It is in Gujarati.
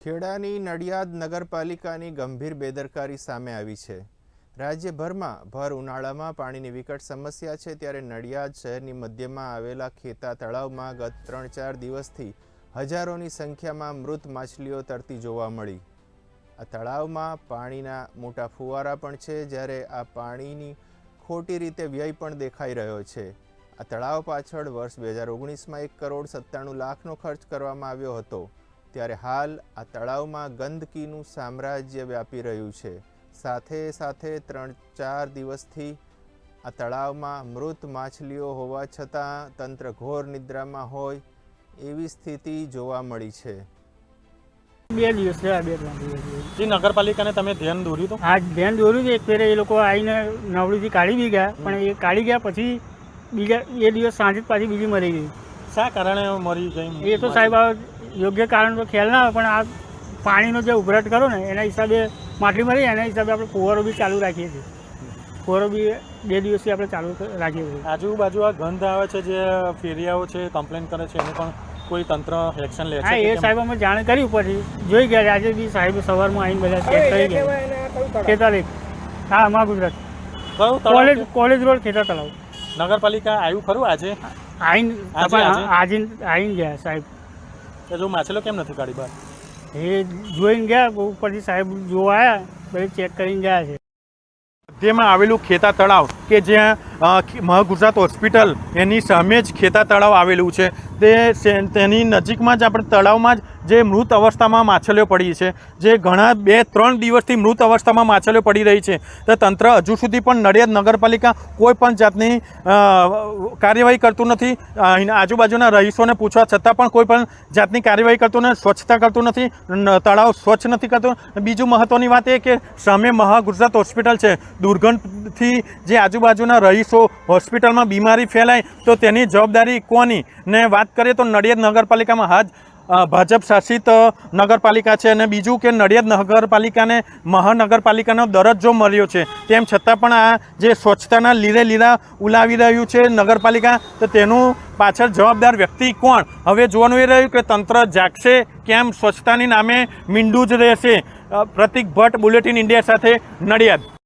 ખેડાની નડિયાદ નગરપાલિકાની ગંભીર બેદરકારી સામે આવી છે. રાજ્યભરમાં ભર ઉનાળામાં પાણીની વિકટ સમસ્યા છે ત્યારે નડિયાદ શહેરની મધ્યમાં આવેલા ખેતા તળાવમાં ગત ત્રણ ચાર દિવસથી હજારોની સંખ્યામાં મૃત માછલીઓ તરતી જોવા મળી. આ તળાવમાં પાણીના મોટા ફુવારા પણ છે જ્યારે આ પાણીની ખોટી રીતે વ્યય પણ દેખાઈ રહ્યો છે. આ તળાવ પાછળ વર્ષ બે હજાર ઓગણીસમાં એક કરોડ સત્તાણું લાખનો ખર્ચ કરવામાં આવ્યો હતો. ત્યારે હાલ આ તળાવમાં ગંદકીનું સામ્રાજ્ય વ્યાપી રહ્યું છે. સાથે સાથે ત્રણ ચાર દિવસથી આ તળાવમાં મૃત માછલીઓ હોવા છતાં તંત્ર ઘોર નિદ્રામાં હોય એવી સ્થિતિ જોવા મળી છે. બે દિવસ થયા બે ત્રણ દિવસ જે નગરપાલિકાને તમે ધ્યાન દોર્યું હતું આ ધ્યાન દોર્યું છે. એક ફેરે એ લોકો આવીને નવડીથી કાઢી બી ગયા પણ એ કાઢી ગયા પછી બીજા એ દિવસ સાંજે જ પાછી બીજી મરી ગઈ. શા કારણે મરી ગઈ? એ તો સાહેબ આ યોગ્ય કારણ તો ખ્યાલ ના આવે પણ આ પાણીનો જે ઉભરાટ કરો ને એના હિસાબે માટલી મળી એના હિસાબે આપણે ફુવારો બી ચાલુ રાખીએ છીએ. ફુવારો બી બે દિવસથી આપણે ચાલુ રાખીએ છીએ. આજુબાજુ આ ગંધ આવે છે જે ફેરિયાઓ છે કમ્પ્લેન કરે છે એનું પણ કોઈ તંત્ર એક્શન લે હા એ સાહેબ અમે જાણ કરી પછી જોઈ ગયા આજે બી સાહેબ સવારમાં આવીને બધા ચેક કરી ગયા. એક હા મા ગુજરાત કયું કોલેજ કોલેજ રોડ ખેતર તળાવ. નગરપાલિકા આવ્યું ખરું આજે? આઈન આજે, આઈન ગયા સાહેબ. કે જો માછલો કેમ નથી કાઢી બહાર? એ જોઈને ગયા ઉપરથી સાહેબ જોવા આવ્યા પછી ચેક કરીને ગયા છે. મધ્યમાં આવેલું ખેતા તળાવ કે જ્યાં મહાગુજરાત હોસ્પિટલ એની સામે જ ખેતા તળાવ આવેલું છે. તે તેની નજીકમાં જ આપણે તળાવમાં જ જે મૃત અવસ્થામાં માછલીઓ પડી છે, જે ઘણા બે, ત્રણ દિવસથી મૃત અવસ્થામાં માછલીઓ પડી રહી છે. તો તંત્ર હજુ સુધી પણ નડિયાદ નગરપાલિકા કોઈ પણ જાતની કાર્યવાહી કરતું નથી. આજુબાજુના રહીશોને પૂછવા છતાં પણ કોઈ પણ જાતની કાર્યવાહી કરતું નથી, સ્વચ્છતા કરતું નથી તળાવ સ્વચ્છ નથી કરતું. બીજું મહત્ત્વની વાત એ કે સામે મહાગુજરાત હોસ્પિટલ છે. દુર્ગંધથી જે આજુબાજુના રહીશો હોસ્પિટલમાં બીમારી ફેલાય તો તેની જવાબદારી કોની? ને વાત કરીએ તો નડિયાદ નગરપાલિકામાં હાજ ભાજપ શાસિત નગરપાલિકા છે અને બીજું કે નડિયાદ નગરપાલિકાને મહાનગરપાલિકાનો દરજ્જો મળ્યો છે. તેમ છતાં પણ આ જે સ્વચ્છતાના લીરે લીરા ઉલાવી રહ્યું છે નગરપાલિકા, તો તેનું પાછળ જવાબદાર વ્યક્તિ કોણ? હવે જોવાનું એ રહ્યું કે તંત્ર જાગશે કેમ? સ્વચ્છતાની નામે મીંડું જ રહેશે. પ્રતિક ભટ્ટ બુલેટિન ઇન્ડિયા સાથે નડિયાદ.